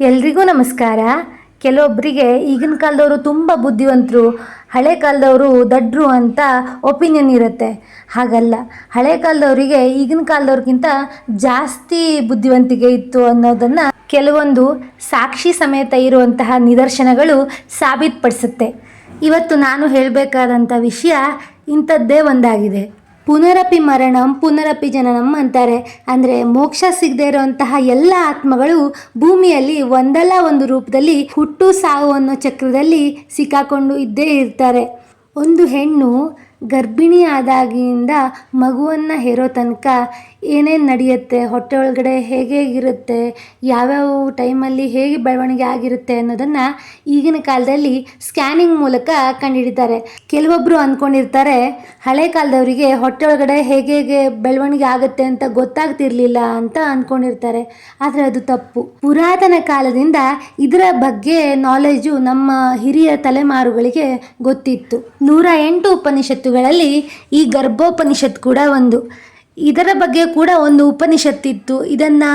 ಎಲ್ರಿಗೂ ನಮಸ್ಕಾರ. ಕೆಲವೊಬ್ಬರಿಗೆ ಈಗಿನ ಕಾಲದವರು ತುಂಬ ಬುದ್ಧಿವಂತರು, ಹಳೆ ಕಾಲದವರು ದಡ್ರು ಅಂತ ಒಪಿನಿಯನ್ ಇರುತ್ತೆ. ಹಾಗಲ್ಲ, ಹಳೆ ಕಾಲದವರಿಗೆ ಈಗಿನ ಕಾಲದವ್ರಿಗಿಂತ ಜಾಸ್ತಿ ಬುದ್ಧಿವಂತಿಕೆ ಇತ್ತು ಅನ್ನೋದನ್ನು ಕೆಲವೊಂದು ಸಾಕ್ಷಿ ಸಮೇತ ಇರುವಂತಹ ನಿದರ್ಶನಗಳು ಸಾಬೀತುಪಡಿಸುತ್ತೆ. ಇವತ್ತು ನಾನು ಹೇಳಬೇಕಾದಂಥ ವಿಷಯ ಇಂಥದ್ದೇ ಒಂದಾಗಿದೆ. ಪುನರಪಿ ಮರಣಂ, ಪುನರಪಿ ಜನನಂ ಅಂತಾರೆ. ಅಂದರೆ ಮೋಕ್ಷ ಸಿಗದೇ ಇರುವಂತಹ ಎಲ್ಲ ಆತ್ಮಗಳು ಭೂಮಿಯಲ್ಲಿ ಒಂದಲ್ಲ ಒಂದು ರೂಪದಲ್ಲಿ ಹುಟ್ಟು ಸಾವು ಅನ್ನೋ ಚಕ್ರದಲ್ಲಿ ಸಿಕ್ಕಾಕೊಂಡು ಇದ್ದೇ ಇರ್ತಾರೆ. ಒಂದು ಹೆಣ್ಣು ಗರ್ಭಿಣಿ ಆದಾಗಿನಿಂದ ಮಗುವನ್ನು ಹೇರೋ ತನಕ ಏನೇನು ನಡೆಯುತ್ತೆ, ಹೊಟ್ಟೆ ಒಳಗಡೆ ಹೇಗೆ ಹೇಗಿರುತ್ತೆ ಯಾವ್ಯಾವ ಟೈಮಲ್ಲಿ ಹೇಗೆ ಬೆಳವಣಿಗೆ ಆಗಿರುತ್ತೆ ಅನ್ನೋದನ್ನು ಈಗಿನ ಕಾಲದಲ್ಲಿ ಸ್ಕ್ಯಾನಿಂಗ್ ಮೂಲಕ ಕಂಡುಹಿಡಿತಾರೆ ಕೆಲವೊಬ್ಬರು ಅಂದ್ಕೊಂಡಿರ್ತಾರೆ ಹಳೆ ಕಾಲದವರಿಗೆ ಹೊಟ್ಟೆ ಒಳಗಡೆ ಹೇಗೆ ಹೇಗೆ ಬೆಳವಣಿಗೆ ಆಗುತ್ತೆ ಅಂತ ಗೊತ್ತಾಗ್ತಿರ್ಲಿಲ್ಲ ಅಂತ ಅಂದ್ಕೊಂಡಿರ್ತಾರೆ ಆದರೆ ಅದು ತಪ್ಪು. ಪುರಾತನ ಕಾಲದಿಂದ ಇದರ ಬಗ್ಗೆ ನಾಲೆಜು ನಮ್ಮ ಹಿರಿಯ ತಲೆಮಾರುಗಳಿಗೆ ಗೊತ್ತಿತ್ತು. ನೂರ ಎಂಟು ಉಪನಿಷತ್ತುಗಳಲ್ಲಿ ಈ ಗರ್ಭೋಪನಿಷತ್ ಕೂಡ ಒಂದು. ಇದರ ಬಗ್ಗೆ ಕೂಡ ಒಂದು ಉಪನಿಷತ್ತಿತ್ತು. ಇದನ್ನು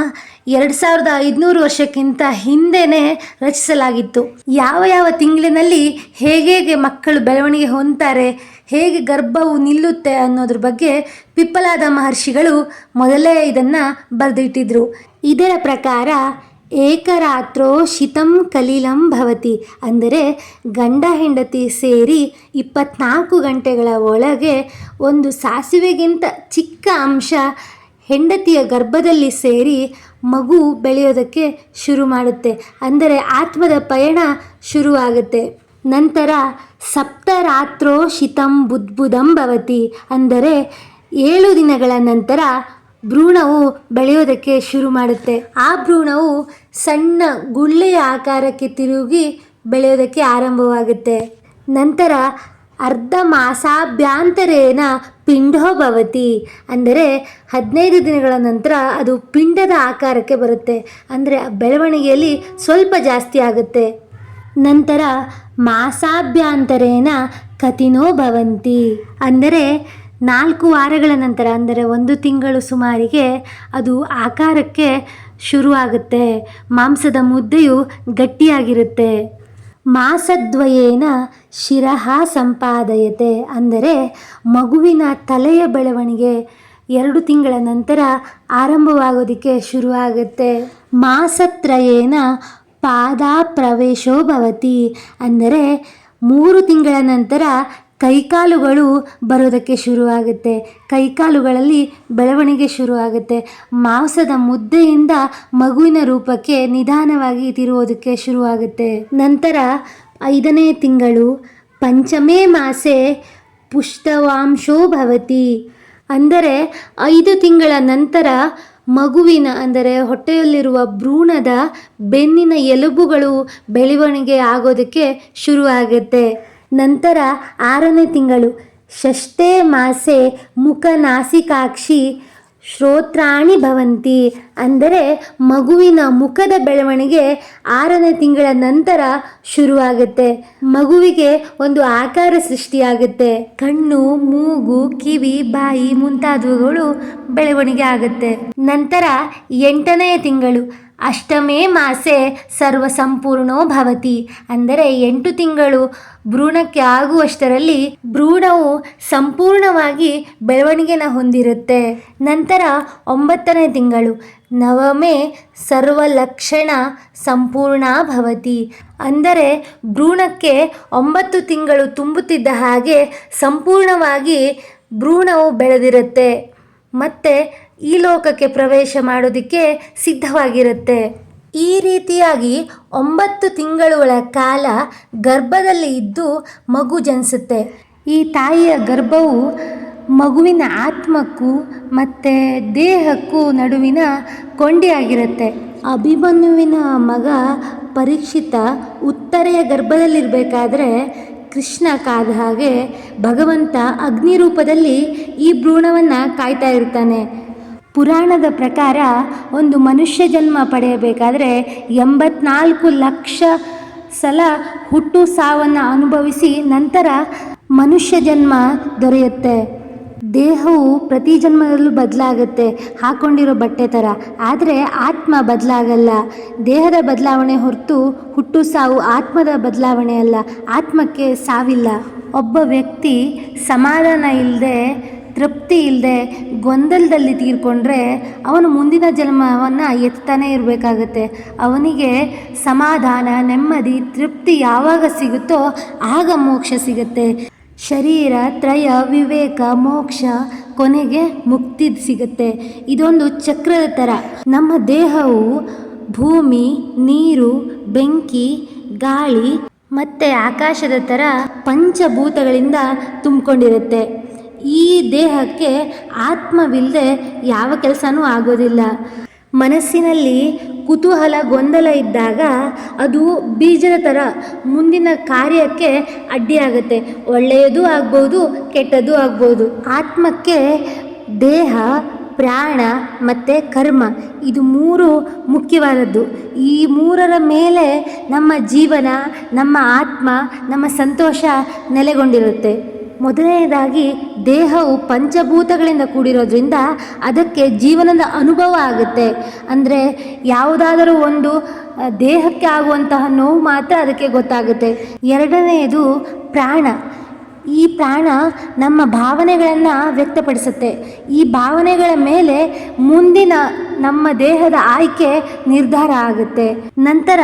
ಎರಡು ಸಾವಿರದ ಐದುನೂರು ವರ್ಷಕ್ಕಿಂತ ಹಿಂದೆನೇ ರಚಿಸಲಾಗಿತ್ತು. ಯಾವ ಯಾವ ತಿಂಗಳಿನಲ್ಲಿ ಹೇಗೆ ಹೇಗೆ ಮಕ್ಕಳು ಬೆಳವಣಿಗೆ ಹೊಂದ್ತಾರೆ, ಹೇಗೆ ಗರ್ಭವು ನಿಲ್ಲುತ್ತೆ ಅನ್ನೋದ್ರ ಬಗ್ಗೆ ಪಿಪ್ಪಲಾದ ಮಹರ್ಷಿಗಳು ಮೊದಲೇ ಇದನ್ನು ಬರೆದಿಟ್ಟಿದ್ರು. ಇದರ ಪ್ರಕಾರ ಏಕರಾತ್ರೋ ಶಿತಂ ಕಲೀಲಂ ಭವತಿ ಅಂದರೆ ಗಂಡ ಹೆಂಡತಿ ಸೇರಿ ಇಪ್ಪತ್ನಾಲ್ಕು ಗಂಟೆಗಳ ಒಳಗೆ ಒಂದು ಸಾಸಿವೆಗಿಂತ ಚಿಕ್ಕ ಅಂಶ ಹೆಂಡತಿಯ ಗರ್ಭದಲ್ಲಿ ಸೇರಿ ಮಗು ಬೆಳೆಯೋದಕ್ಕೆ ಶುರು ಮಾಡುತ್ತೆ. ಅಂದರೆ ಆತ್ಮದ ಪಯಣ ಶುರುವಾಗುತ್ತೆ. ನಂತರ ಸಪ್ತರಾತ್ರೋ ಶಿತಂ ಬುದ್ಬುದಂ ಭವತಿ ಅಂದರೆ ಏಳು ದಿನಗಳ ನಂತರ ಭ್ರೂಣವು ಬೆಳೆಯೋದಕ್ಕೆ ಶುರು ಮಾಡುತ್ತೆ. ಆ ಭ್ರೂಣವು ಸಣ್ಣ ಗುಳ್ಳೆಯ ಆಕಾರಕ್ಕೆ ತಿರುಗಿ ಬೆಳೆಯೋದಕ್ಕೆ ಆರಂಭವಾಗುತ್ತೆ. ನಂತರ ಅರ್ಧ ಮಾಸಾಭ್ಯಾಂತರೇನ ಪಿಂಡೋ ಭವತಿ. ಅಂದರೆ ಹದಿನೈದು ದಿನಗಳ ನಂತರ ಅದು ಪಿಂಡದ ಆಕಾರಕ್ಕೆ ಬರುತ್ತೆ. ಅಂದರೆ ಬೆಳವಣಿಗೆಯಲ್ಲಿ ಸ್ವಲ್ಪ ಜಾಸ್ತಿ ಆಗುತ್ತೆ. ನಂತರ ಮಾಸಾಭ್ಯಾಂತರೇನ ಕತಿನೋ ಭವಂತಿ. ಅಂದರೆ ನಾಲ್ಕು ವಾರಗಳ ನಂತರ, ಅಂದರೆ ಒಂದು ತಿಂಗಳು ಸುಮಾರಿಗೆ, ಅದು ಆಕಾರಕ್ಕೆ ಶುರುವಾಗುತ್ತೆ. ಮಾಂಸದ ಮುದ್ದೆಯು ಗಟ್ಟಿಯಾಗಿರುತ್ತೆ. ಮಾಸದ್ವಯೇನ ಶಿರಹಾ ಸಂಪಾದಯತೆ, ಅಂದರೆ ಮಗುವಿನ ತಲೆಯ ಬೆಳವಣಿಗೆ ಎರಡು ತಿಂಗಳ ನಂತರ ಆರಂಭವಾಗೋದಕ್ಕೆ ಶುರುವಾಗುತ್ತೆ. ಮಾಸತ್ರಯೇನ ಪಾದ ಪ್ರವೇಶೋ ಭವತಿ, ಅಂದರೆ ಮೂರು ತಿಂಗಳ ನಂತರ ಕೈಕಾಲುಗಳು ಬರೋದಕ್ಕೆ ಶುರುವಾಗುತ್ತೆ. ಕೈಕಾಲುಗಳಲ್ಲಿ ಬೆಳವಣಿಗೆ ಶುರುವಾಗುತ್ತೆ. ಮಾಂಸದ ಮುದ್ದೆಯಿಂದ ಮಗುವಿನ ರೂಪಕ್ಕೆ ನಿಧಾನವಾಗಿ ತಿರುವುದಕ್ಕೆ ಶುರುವಾಗುತ್ತೆ. ನಂತರ ಐದನೇ ತಿಂಗಳು, ಪಂಚಮೇ ಮಾಸೆ ಪುಷ್ಟವಾಂಶೋ ಭವತಿ. ಅಂದರೆ ಐದು ತಿಂಗಳ ನಂತರ ಮಗುವಿನ, ಅಂದರೆ ಹೊಟ್ಟೆಯಲ್ಲಿರುವ ಭ್ರೂಣದ ಬೆನ್ನಿನ ಎಲುಬುಗಳು ಬೆಳವಣಿಗೆ ಆಗೋದಕ್ಕೆ ಶುರುವಾಗುತ್ತೆ. ನಂತರ ಆರನೇ ತಿಂಗಳು. ಷಷ್ಠೇ ಮಾಸೆ ಮುಖ ನಾಸಿಕಾಕ್ಷಿ ಶ್ರೋತ್ರಾಣಿ ಭವಂತಿ. ಅಂದರೆ ಮಗುವಿನ ಮುಖದ ಬೆಳವಣಿಗೆ ಆರನೇ ತಿಂಗಳ ನಂತರ ಶುರುವಾಗುತ್ತೆ. ಮಗುವಿಗೆ ಒಂದು ಆಕಾರ ಸೃಷ್ಟಿಯಾಗುತ್ತೆ. ಕಣ್ಣು, ಮೂಗು, ಕಿವಿ, ಬಾಯಿ ಮುಂತಾದವುಗಳು ಬೆಳವಣಿಗೆ ಆಗುತ್ತೆ. ನಂತರ ಎಂಟನೆಯ ತಿಂಗಳು. ಅಷ್ಟಮೇ ಮಾಸೆ ಸರ್ವ ಸಂಪೂರ್ಣೋ ಭವತಿ. ಅಂದರೆ ಎಂಟು ತಿಂಗಳು ಭ್ರೂಣಕ್ಕೆ ಆಗುವಷ್ಟರಲ್ಲಿ ಭ್ರೂಣವು ಸಂಪೂರ್ಣವಾಗಿ ಬೆಳವಣಿಗೆನ ಹೊಂದಿರುತ್ತೆ. ನಂತರ ಒಂಬತ್ತನೇ ತಿಂಗಳು ನವಮೇ ಸರ್ವಲಕ್ಷಣ ಸಂಪೂರ್ಣ ಭವತಿ. ಅಂದರೆ ಭ್ರೂಣಕ್ಕೆ ಒಂಬತ್ತು ತಿಂಗಳು ತುಂಬುತ್ತಿದ್ದ ಹಾಗೆ ಸಂಪೂರ್ಣವಾಗಿ ಭ್ರೂಣವು ಬೆಳೆದಿರುತ್ತೆ. ಮತ್ತು ಈ ಲೋಕಕ್ಕೆ ಪ್ರವೇಶ ಮಾಡೋದಕ್ಕೆ ಸಿದ್ಧವಾಗಿರುತ್ತೆ. ಈ ರೀತಿಯಾಗಿ ಒಂಬತ್ತು ತಿಂಗಳುಗಳ ಕಾಲ ಗರ್ಭದಲ್ಲಿ ಇದ್ದು ಮಗು ಜನಿಸುತ್ತೆ. ಈ ತಾಯಿಯ ಗರ್ಭವು ಮಗುವಿನ ಆತ್ಮಕ್ಕೂ ಮತ್ತು ದೇಹಕ್ಕೂ ನಡುವಿನ ಕೊಂಡಿಯಾಗಿರುತ್ತೆ. ಅಭಿಮನ್ಯುವಿನ ಮಗ ಪರೀಕ್ಷಿತ ಉತ್ತರೆಯ ಗರ್ಭದಲ್ಲಿರಬೇಕಾದ್ರೆ ಕೃಷ್ಣ ಕಾದ ಹಾಗೆ ಭಗವಂತ ಅಗ್ನಿ ರೂಪದಲ್ಲಿ ಈ ಭ್ರೂಣವನ್ನು ಕಾಯ್ತಾ ಇರ್ತಾನೆ. ಪುರಾಣದ ಪ್ರಕಾರ ಒಂದು ಮನುಷ್ಯ ಜನ್ಮ ಪಡೆಯಬೇಕಾದರೆ ಎಂಬತ್ನಾಲ್ಕು ಲಕ್ಷ ಸಲ ಹುಟ್ಟು ಸಾವನ್ನು ಅನುಭವಿಸಿ ನಂತರ ಮನುಷ್ಯ ಜನ್ಮ ದೊರೆಯುತ್ತೆ. ದೇಹವು ಪ್ರತಿ ಜನ್ಮದಲ್ಲೂ ಬದಲಾಗುತ್ತೆ. ಹಾಕೊಂಡಿರೋ ಬಟ್ಟೆ ಥರ ಆದರೆ ಆತ್ಮ ಬದಲಾಗಲ್ಲ. ದೇಹದ ಬದಲಾವಣೆ ಹೊರತು ಹುಟ್ಟು ಸಾವು ಆತ್ಮದ ಬದಲಾವಣೆ ಅಲ್ಲ. ಆತ್ಮಕ್ಕೆ ಸಾವಿಲ್ಲ. ಒಬ್ಬ ವ್ಯಕ್ತಿ ಸಮಾಧಾನ ಇಲ್ಲದೆ ತೃಪ್ತಿ ಇಲ್ಲದೆ ಗೊಂದಲದಲ್ಲಿ ತೀರ್ಕೊಂಡ್ರೆ ಅವನು ಮುಂದಿನ ಜನ್ಮವನ್ನು ಎತ್ತಾನೇ ಇರಬೇಕಾಗತ್ತೆ. ಅವನಿಗೆ ಸಮಾಧಾನ, ನೆಮ್ಮದಿ, ತೃಪ್ತಿ ಯಾವಾಗ ಸಿಗುತ್ತೋ ಆಗ ಮೋಕ್ಷ ಸಿಗುತ್ತೆ. ಶರೀರ, ತ್ರಯ, ವಿವೇಕ, ಮೋಕ್ಷ ಕೊನೆಗೆ ಮುಕ್ತಿ ಸಿಗುತ್ತೆ. ಇದೊಂದು ಚಕ್ರದ ಥರ. ನಮ್ಮ ದೇಹವು ಭೂಮಿ, ನೀರು, ಬೆಂಕಿ, ಗಾಳಿ ಮತ್ತು ಆಕಾಶದ ಥರ ಪಂಚಭೂತಗಳಿಂದ ತುಂಬಿಕೊಂಡಿರುತ್ತೆ. ಈ ದೇಹಕ್ಕೆ ಆತ್ಮವಿಲ್ಲದೆ ಯಾವ ಕೆಲಸನೂ ಆಗೋದಿಲ್ಲ. ಮನಸ್ಸಿನಲ್ಲಿ ಕುತೂಹಲ, ಗೊಂದಲ ಇದ್ದಾಗ ಅದು ಬೀಜದ ಥರ ಮುಂದಿನ ಕಾರ್ಯಕ್ಕೆ ಅಡ್ಡಿಯಾಗತ್ತೆ. ಒಳ್ಳೆಯದೂ ಆಗ್ಬೋದು ಕೆಟ್ಟದ್ದು ಆಗ್ಬೋದು. ಆತ್ಮಕ್ಕೆ ದೇಹ, ಪ್ರಾಣ ಮತ್ತು ಕರ್ಮ, ಇದು ಮೂರು ಮುಖ್ಯವಾದದ್ದು. ಈ ಮೂರರ ಮೇಲೆ ನಮ್ಮ ಜೀವನ, ನಮ್ಮ ಆತ್ಮ, ನಮ್ಮ ಸಂತೋಷ ನೆಲೆಗೊಂಡಿರುತ್ತೆ. ಮೊದಲನೇದಾಗಿ ದೇಹವು ಪಂಚಭೂತಗಳಿಂದ ಕೂಡಿರೋದ್ರಿಂದ ಅದಕ್ಕೆ ಜೀವನದ ಅನುಭವ ಆಗುತ್ತೆ. ಅಂದರೆ ಯಾವುದಾದರೂ ಒಂದು ದೇಹಕ್ಕೆ ಆಗುವಂತಹ ನೋವು ಮಾತ್ರ ಅದಕ್ಕೆ ಗೊತ್ತಾಗುತ್ತೆ. ಎರಡನೆಯದು ಪ್ರಾಣ. ಈ ಪ್ರಾಣ ನಮ್ಮ ಭಾವನೆಗಳನ್ನು ವ್ಯಕ್ತಪಡಿಸುತ್ತೆ. ಈ ಭಾವನೆಗಳ ಮೇಲೆ ಮುಂದಿನ ನಮ್ಮ ದೇಹದ ಆಯ್ಕೆ ನಿರ್ಧಾರ ಆಗುತ್ತೆ. ನಂತರ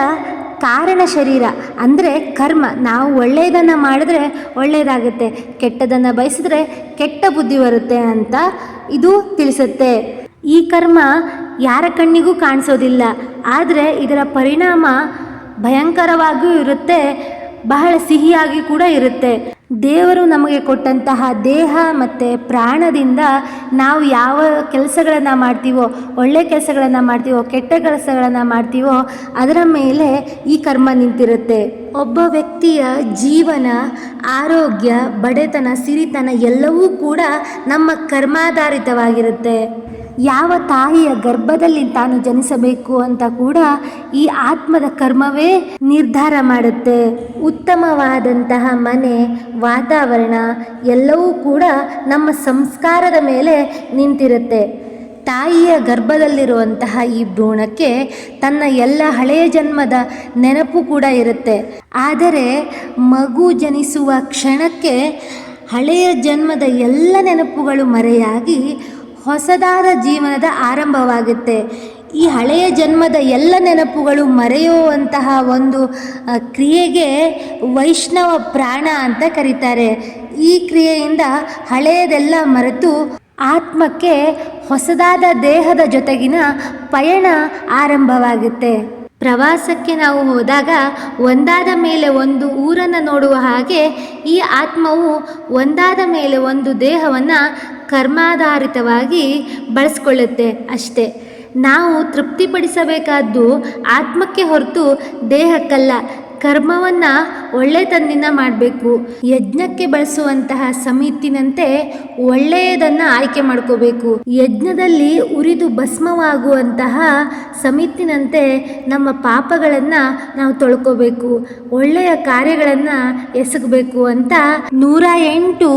ಕಾರಣ ಶರೀರ. ಅಂದರೆ ಕರ್ಮ. ನಾವು ಒಳ್ಳೆಯದನ್ನು ಮಾಡಿದ್ರೆ ಒಳ್ಳೆಯದಾಗುತ್ತೆ ಕೆಟ್ಟದನ್ನು ಬಯಸಿದ್ರೆ ಕೆಟ್ಟ ಬುದ್ಧಿ ಬರುತ್ತೆ ಅಂತ ಇದು ತಿಳಿಸುತ್ತೆ. ಈ ಕರ್ಮ ಯಾರ ಕಣ್ಣಿಗೂ ಕಾಣಿಸೋದಿಲ್ಲ. ಆದರೆ ಇದರ ಪರಿಣಾಮ ಭಯಂಕರವಾಗಿಯೂ ಇರುತ್ತೆ. ಬಹಳ ಸಿಹಿಯಾಗಿ ಕೂಡ ಇರುತ್ತೆ. ದೇವರು ನಮಗೆ ಕೊಟ್ಟಂತಹ ದೇಹ ಮತ್ತು ಪ್ರಾಣದಿಂದ ನಾವು ಯಾವ ಕೆಲಸಗಳನ್ನು ಮಾಡ್ತೀವೋ, ಒಳ್ಳೆ ಕೆಲಸಗಳನ್ನು ಮಾಡ್ತೀವೋ, ಕೆಟ್ಟ ಕೆಲಸಗಳನ್ನು ಮಾಡ್ತೀವೋ, ಅದರ ಮೇಲೆ ಈ ಕರ್ಮ ನಿಂತಿರುತ್ತೆ. ಒಬ್ಬ ವ್ಯಕ್ತಿಯ ಜೀವನ, ಆರೋಗ್ಯ, ಬಡತನ, ಸಿರಿತನ ಎಲ್ಲವೂ ಕೂಡ ನಮ್ಮ ಕರ್ಮಾಧಾರಿತವಾಗಿರುತ್ತೆ. ಯಾವ ತಾಯಿಯ ಗರ್ಭದಲ್ಲಿ ತಾನು ಜನಿಸಬೇಕು ಅಂತ ಕೂಡ ಈ ಆತ್ಮದ ಕರ್ಮವೇ ನಿರ್ಧಾರ ಮಾಡುತ್ತೆ. ಉತ್ತಮವಾದಂತಹ ಮನೆ, ವಾತಾವರಣ ಎಲ್ಲವೂ ಕೂಡ ನಮ್ಮ ಸಂಸ್ಕಾರದ ಮೇಲೆ ನಿಂತಿರುತ್ತೆ. ತಾಯಿಯ ಗರ್ಭದಲ್ಲಿರುವಂತಹ ಈ ಭ್ರೂಣಕ್ಕೆ ತನ್ನ ಎಲ್ಲ ಹಳೆಯ ಜನ್ಮದ ನೆನಪು ಕೂಡ ಇರುತ್ತೆ. ಆದರೆ ಮಗು ಜನಿಸುವ ಕ್ಷಣಕ್ಕೆ ಹಳೆಯ ಜನ್ಮದ ಎಲ್ಲ ನೆನಪುಗಳು ಮರೆಯಾಗಿ ಹೊಸದಾದ ಜೀವನದ ಆರಂಭವಾಗುತ್ತೆ. ಈ ಹಳೆಯ ಜನ್ಮದ ಎಲ್ಲ ನೆನಪುಗಳು ಮರೆಯುವಂತಹ ಒಂದು ಕ್ರಿಯೆಗೆ ವೈಷ್ಣವ ಪ್ರಾಣ ಅಂತ ಕರೀತಾರೆ. ಈ ಕ್ರಿಯೆಯಿಂದ ಹಳೆಯದೆಲ್ಲ ಮರೆತು ಆತ್ಮಕ್ಕೆ ಹೊಸದಾದ ದೇಹದ ಜೊತೆಗಿನ ಪಯಣ ಆರಂಭವಾಗುತ್ತೆ. ಪ್ರವಾಸಕ್ಕೆ ನಾವು ಹೋದಾಗ ಒಂದಾದ ಮೇಲೆ ಒಂದು ಊರನ್ನು ನೋಡುವ ಹಾಗೆ ಈ ಆತ್ಮವು ಒಂದಾದ ಮೇಲೆ ಒಂದು ದೇಹವನ್ನು ಕರ್ಮಾಧಾರಿತವಾಗಿ ಬಳಸ್ಕೊಳ್ಳುತ್ತೆ ಅಷ್ಟೇ. ನಾವು ತೃಪ್ತಿಪಡಿಸಬೇಕಾದ್ದು ಆತ್ಮಕ್ಕೆ ಹೊರತು ದೇಹಕ್ಕಲ್ಲ. ಕರ್ಮವನ್ನು ಒಳ್ಳೆತನದಿಂದ ಮಾಡಬೇಕು. ಯಜ್ಞಕ್ಕೆ ಬಳಸುವಂತಹ ಸಮಿತಿನಂತೆ ಒಳ್ಳೆಯದನ್ನು ಆಯ್ಕೆ ಮಾಡ್ಕೋಬೇಕು. ಯಜ್ಞದಲ್ಲಿ ಉರಿದು ಭಸ್ಮವಾಗುವಂತಹ ಸಮಿತಿನಂತೆ ನಮ್ಮ ಪಾಪಗಳನ್ನು ನಾವು ತೊಳ್ಕೋಬೇಕು. ಒಳ್ಳೆಯ ಕಾರ್ಯಗಳನ್ನು ಎಸಗಬೇಕು ಅಂತ ನೂರ ಎಂಟು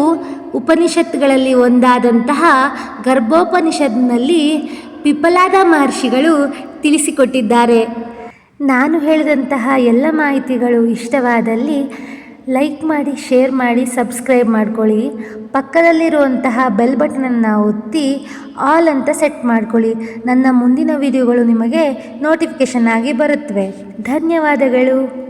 ಉಪನಿಷತ್ತುಗಳಲ್ಲಿ ಒಂದಾದಂತಹ ಗರ್ಭೋಪನಿಷತ್ನಲ್ಲಿ ಪಿಪಲಾದ ಮಹರ್ಷಿಗಳು ತಿಳಿಸಿಕೊಟ್ಟಿದ್ದಾರೆ. ನಾನು ಹೇಳಿದಂತಹ ಎಲ್ಲ ಮಾಹಿತಿಗಳು ಇಷ್ಟವಾದಲ್ಲಿ ಲೈಕ್ ಮಾಡಿ, ಶೇರ್ ಮಾಡಿ, ಸಬ್ಸ್ಕ್ರೈಬ್ ಮಾಡ್ಕೊಳ್ಳಿ. ಪಕ್ಕದಲ್ಲಿರುವಂತಹ ಬೆಲ್ ಬಟನನ್ನು ಒತ್ತಿ, ಆಲ್ ಅಂತ ಸೆಟ್ ಮಾಡ್ಕೊಳ್ಳಿ. ನನ್ನ ಮುಂದಿನ ವಿಡಿಯೋಗಳು ನಿಮಗೆ ನೋಟಿಫಿಕೇಷನ್ ಆಗಿ ಬರುತ್ತವೆ. ಧನ್ಯವಾದಗಳು.